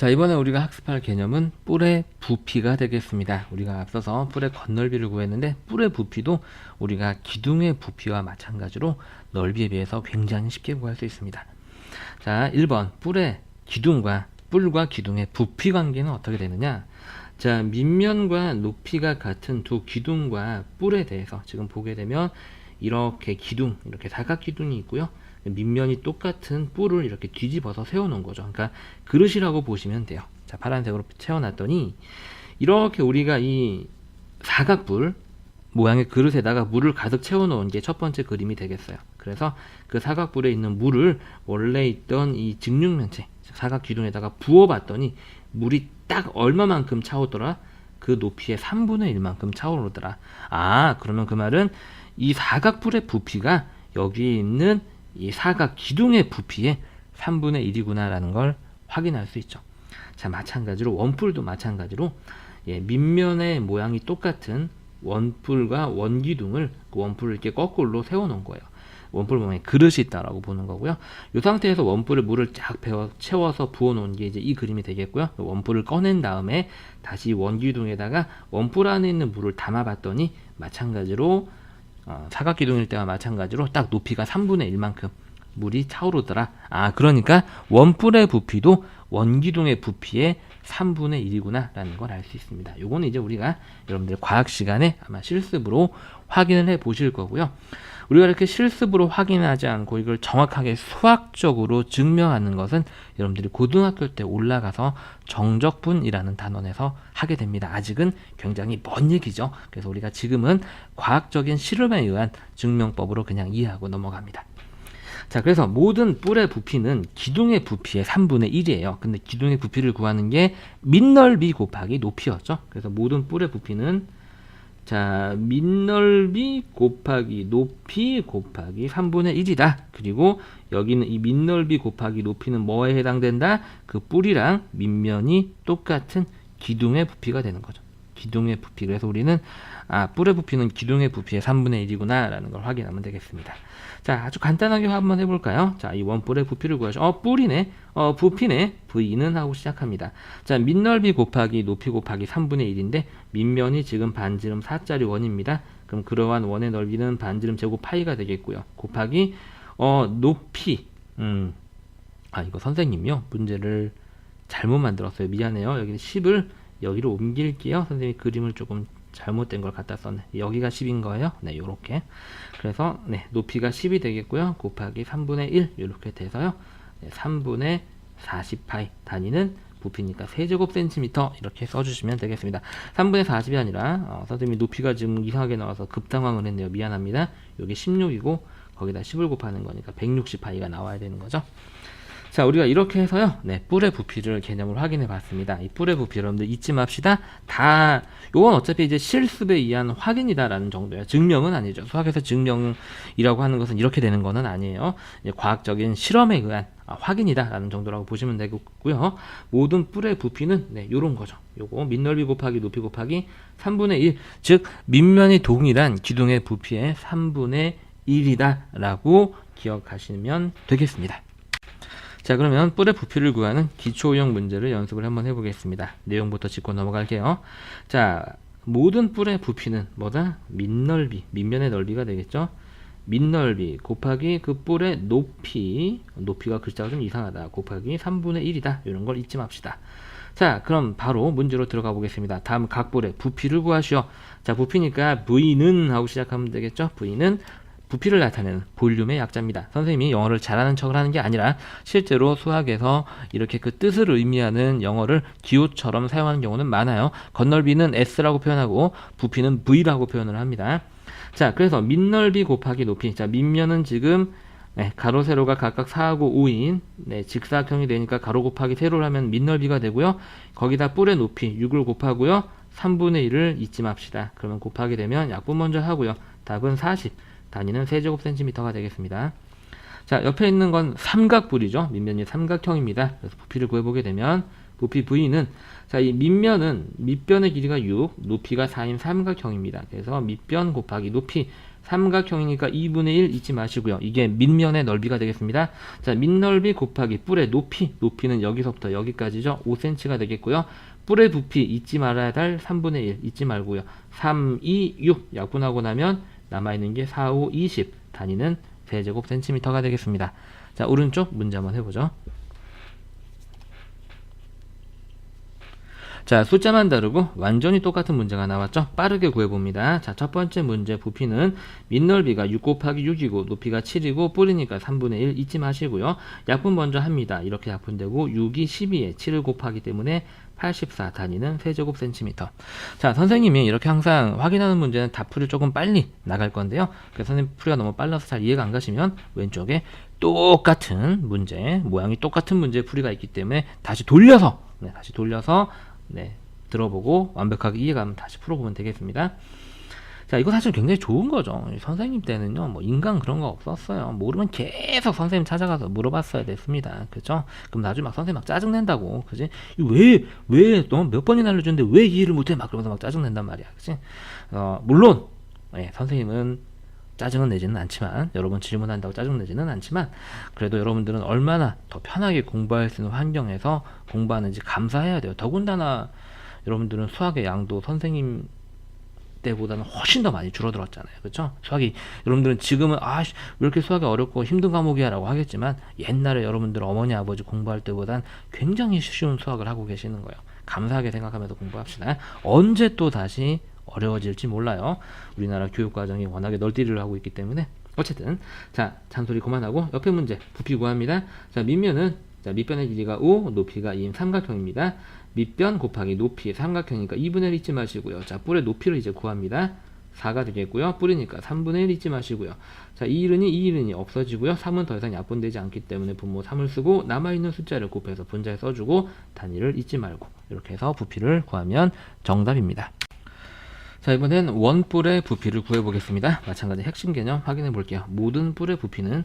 자, 이번에 우리가 학습할 개념은 뿔의 부피가 되겠습니다. 우리가 앞서서 뿔의 겉넓이를 구했는데 뿔의 부피도 우리가 기둥의 부피와 마찬가지로 넓이에 비해서 굉장히 쉽게 구할 수 있습니다. 자, 1번 뿔의 기둥과 뿔과 기둥의 부피 관계는 어떻게 되느냐? 자, 밑면과 높이가 같은 두 기둥과 뿔에 대해서 지금 보게 되면 이렇게 기둥, 이렇게 사각 기둥이 있고요. 밑면이 똑같은 뿔을 이렇게 뒤집어서 세워놓은 거죠. 그러니까 그릇이라고 보시면 돼요. 자, 파란색으로 채워놨더니 이렇게 우리가 이 사각뿔 모양의 그릇에다가 물을 가득 채워놓은 게 첫 번째 그림이 되겠어요. 그래서 그 사각뿔에 있는 물을 원래 있던 이 직육면체 사각 기둥에다가 부어봤더니 물이 딱 얼마만큼 차오더라? 그 높이의 3분의 1만큼 차오르더라. 아, 그러면 그 말은 이 사각뿔의 부피가 여기 있는 이 사각 기둥의 부피의 3분의 1이구나라는 걸 확인할 수 있죠. 자, 마찬가지로 원뿔도 마찬가지로 예, 밑면의 모양이 똑같은 원뿔과 원기둥을 그 원뿔을 이렇게 거꾸로 세워놓은 거예요. 원뿔 모양의 그릇이 있다라고 보는 거고요. 이 상태에서 원뿔에 물을 쫙 배워 채워서 부어놓은 게 이제 이 그림이 되겠고요. 원뿔을 꺼낸 다음에 다시 원기둥에다가 원뿔 안에 있는 물을 담아봤더니 마찬가지로 어, 사각기둥일 때와 마찬가지로 딱 높이가 3분의 1만큼 물이 차오르더라. 아, 그러니까 원뿔의 부피도 원기둥의 부피의 3분의 1이구나 라는 걸 알 수 있습니다. 요거는 이제 우리가 여러분들 과학 시간에 아마 실습으로 확인을 해 보실 거고요. 우리가 이렇게 실습으로 확인하지 않고 이걸 정확하게 수학적으로 증명하는 것은 여러분들이 고등학교 때 올라가서 정적분이라는 단원에서 하게 됩니다. 아직은 굉장히 먼 얘기죠. 그래서 우리가 지금은 과학적인 실험에 의한 증명법으로 그냥 이해하고 넘어갑니다. 자, 그래서 모든 뿔의 부피는 기둥의 부피의 3분의 1이에요. 근데 기둥의 부피를 구하는 게 밑넓이 곱하기 높이였죠. 그래서 모든 뿔의 부피는 자, 밑넓이 곱하기 높이 곱하기 3분의 1이다. 그리고 여기는 이 밑넓이 곱하기 높이는 뭐에 해당된다? 그 뿔이랑 밑면이 똑같은 기둥의 부피가 되는 거죠. 기둥의 부피. 그래서 우리는 아, 뿔의 부피는 기둥의 부피의 3분의 1이구나 라는 걸 확인하면 되겠습니다. 자, 아주 간단하게 한번 해볼까요? 자, 이 원뿔의 부피를 구하죠. 어, 뿔이네. 어, 부피네. V는 하고 시작합니다. 자, 밑넓이 곱하기 높이 곱하기 3분의 1인데 밑면이 지금 반지름 4짜리 원입니다. 그럼 그러한 원의 넓이는 반지름 제곱 파이가 되겠고요. 곱하기 어, 높이. 음. 아, 이거 선생님요. 문제를 잘못 만들었어요. 미안해요. 여기는 10을 여기로 옮길게요. 선생님이 그림을 조금 잘못된 걸 갖다 썼네. 여기가 10인 거예요. 네, 요렇게. 그래서 네, 높이가 10이 되겠고요. 곱하기 3분의 1 이렇게 돼서요. 네, 3분의 40파이 단위는 부피니까 세제곱 센티미터 이렇게 써주시면 되겠습니다. 3분의 40이 아니라 어, 선생님이 높이가 지금 이상하게 나와서 급당황을 했네요. 미안합니다. 여기 16이고 거기다 10을 곱하는 거니까 160파이가 나와야 되는 거죠. 자, 우리가 이렇게 해서요. 네, 뿔의 부피를 개념으로 확인해 봤습니다. 이 뿔의 부피 여러분들 잊지 맙시다. 다 요건 어차피 이제 실습에 의한 확인이다 라는 정도예요. 증명은 아니죠. 수학에서 증명이라고 하는 것은 이렇게 되는 거는 아니에요. 과학적인 실험에 의한 아, 확인이다 라는 정도라고 보시면 되겠고요. 모든 뿔의 부피는 네, 요런 거죠. 요거 밑넓이 곱하기 높이 곱하기 3분의 1, 즉 밑면이 동일한 기둥의 부피의 3분의 1이다 라고 기억하시면 되겠습니다. 자 그러면 뿔의 부피를 구하는 기초형 문제를 연습을 한번 해보겠습니다. 내용부터 짚고 넘어갈게요. 자 모든 뿔의 부피는 뭐다? 밑넓이, 밑면의 넓이가 되겠죠? 밑넓이 곱하기 그 뿔의 높이, 높이가 글자가 좀 이상하다. 곱하기 3분의 1이다. 이런 걸 잊지 맙시다. 자 그럼 바로 문제로 들어가 보겠습니다. 다음 각 뿔의 부피를 구하시오. 자 부피니까 V는 하고 시작하면 되겠죠? V는 부피를 나타내는 볼륨의 약자입니다. 선생님이 영어를 잘하는 척을 하는 게 아니라 실제로 수학에서 이렇게 그 뜻을 의미하는 영어를 기호처럼 사용하는 경우는 많아요. 건널비는 S라고 표현하고 부피는 V라고 표현을 합니다. 자, 그래서 밑넓이 곱하기 높이. 자, 밑면은 지금 네, 가로 세로가 각각 4하고 5인 네, 직사각형이 되니까 가로 곱하기 세로를 하면 밑넓이가 되고요. 거기다 뿔의 높이 6을 곱하고요. 3분의 1을 잊지 맙시다. 그러면 곱하기 되면 약분 먼저 하고요. 답은 40. 단위는 세제곱 센티미터가 되겠습니다. 자, 옆에 있는 건 삼각뿔이죠. 밑면이 삼각형입니다. 그래서 부피를 구해보게 되면 부피 V는 자, 이 밑면은 밑변의 길이가 6, 높이가 4인 삼각형입니다. 그래서 밑변 곱하기 높이 삼각형이니까 2분의 1 잊지 마시고요. 이게 밑면의 넓이가 되겠습니다. 자, 밑넓이 곱하기 뿔의 높이. 높이는 여기서부터 여기까지죠. 5cm가 되겠고요. 뿔의 부피 잊지 말아야 할 3분의 1 잊지 말고요. 3, 2, 6 약분하고 나면 남아있는 게 4, 5, 20 단위는 세제곱 센티미터가 되겠습니다. 자, 오른쪽 문제 한번 해보죠. 자, 숫자만 다르고 완전히 똑같은 문제가 나왔죠? 빠르게 구해봅니다. 자, 첫 번째 문제 부피는 밑넓이가 6 곱하기 6이고 높이가 7이고 뿌리니까 3분의 1 잊지 마시고요. 약분 먼저 합니다. 이렇게 약분되고 6이 12에 7을 곱하기 때문에 84 단위는 세제곱 센티미터. 자, 선생님이 이렇게 항상 확인하는 문제는 답풀이 조금 빨리 나갈 건데요. 그래서 선생님 풀이가 너무 빨라서 잘 이해가 안 가시면 왼쪽에 똑같은 문제, 모양이 똑같은 문제 풀이가 있기 때문에 다시 돌려서, 네, 다시 돌려서 네, 들어보고 완벽하게 이해가면 다시 풀어보면 되겠습니다. 자, 이거 사실 굉장히 좋은 거죠. 선생님 때는요, 뭐, 인간 그런 거 없었어요. 모르면 계속 선생님 찾아가서 물어봤어야 됐습니다. 그죠? 그럼 나중에 막 선생님 막 짜증낸다고. 그지? 왜, 왜, 너 몇 번이나 알려줬는데 왜 이해를 못해? 막 그러면서 막 짜증낸단 말이야. 그지? 어, 물론, 예, 선생님은 짜증은 내지는 않지만, 여러분 질문한다고 짜증 내지는 않지만, 그래도 여러분들은 얼마나 더 편하게 공부할 수 있는 환경에서 공부하는지 감사해야 돼요. 더군다나, 여러분들은 수학의 양도 선생님 때보다는 훨씬 더 많이 줄어들었잖아요. 그렇죠? 수학이 여러분들은 지금은 아, 씨, 왜 이렇게 수학이 어렵고 힘든 과목이야라고 하겠지만 옛날에 여러분들 어머니 아버지 공부할 때보단 굉장히 쉬운 수학을 하고 계시는 거예요. 감사하게 생각하면서 공부합시다. 언제 또 다시 어려워질지 몰라요. 우리나라 교육 과정이 워낙에 널뛰기를 하고 있기 때문에 어쨌든 자 잔소리 그만하고 옆에 문제 부피 구합니다. 자 밑면은 자 밑변의 길이가 5, 높이가 2인 삼각형입니다. 밑변 곱하기 높이 삼각형이니까 2분의 1 잊지 마시고요. 자 뿔의 높이를 이제 구합니다. 4가 되겠고요. 뿌리니까 3분의 1 잊지 마시고요. 자, 2일은이 2일은이 없어지고요. 3은 더 이상 약분되지 않기 때문에 분모 3을 쓰고 남아있는 숫자를 곱해서 분자에 써주고 단위를 잊지 말고 이렇게 해서 부피를 구하면 정답입니다. 자, 이번엔 원뿔의 부피를 구해보겠습니다. 마찬가지 핵심 개념 확인해 볼게요. 모든 뿔의 부피는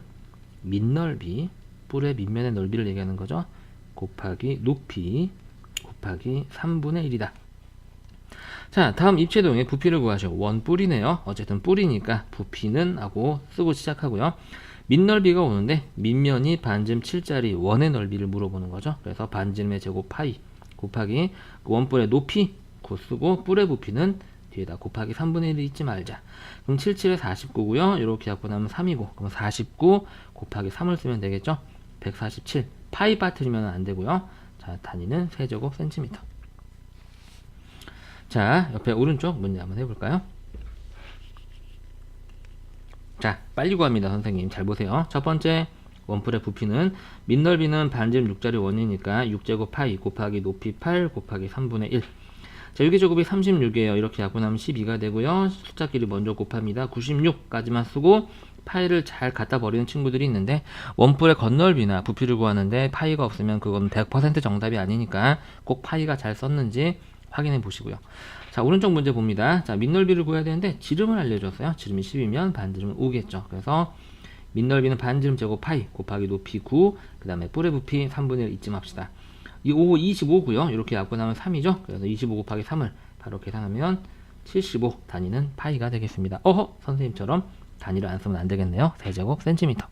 밑 넓이, 뿔의 밑면의 넓이를 얘기하는 거죠. 곱하기 높이, 곱하기 3분의 1이다. 자, 다음 입체동의 부피를 구하죠. 원뿔이네요. 어쨌든 뿔이니까 부피는 하고 쓰고 시작하고요. 밑넓이가 오는데 밑면이 반쯤 7짜리 원의 넓이를 물어보는 거죠. 그래서 반쯤의 제곱 파이 곱하기 그 원뿔의 높이 고 쓰고 뿔의 부피는 뒤에다 곱하기 3분의 1을 잊지 말자. 그럼 77에 49고요. 이렇게 약분하면 3이고 그럼 49 곱하기 3을 쓰면 되겠죠. 147 파이 빠뜨리면 안 되고요. 자, 단위는 세제곱 센티미터. 자, 옆에 오른쪽 문제 한번 해볼까요? 자, 빨리 구합니다, 선생님. 잘 보세요. 첫 번째, 원뿔의 부피는 밑넓이는 반쯤 6짜리 원이니까 6제곱 파이 곱하기 높이 8 곱하기 3분의 1. 자, 여기 제곱이 36이에요. 이렇게 약분하면 12가 되고요. 숫자끼리 먼저 곱합니다. 96까지만 쓰고 파이를 잘 갖다 버리는 친구들이 있는데 원뿔의 겉넓이나 부피를 구하는데 파이가 없으면 그건 100% 정답이 아니니까 꼭 파이가 잘 썼는지 확인해 보시고요. 자, 오른쪽 문제 봅니다. 자, 밑넓이를 구해야 되는데 지름을 알려줬어요. 지름이 10이면 반지름은 5겠죠. 그래서 밑넓이는 반지름 제곱 파이 곱하기 높이 9, 그 다음에 뿔의 부피 3분의 1 잊지 맙시다. 이 5, 25고요. 이렇게 약분하면 3이죠. 그래서 25 곱하기 3을 바로 계산하면 75 단위는 파이가 되겠습니다. 어허! 선생님처럼 단위를 안 쓰면 안 되겠네요. 세제곱 센티미터.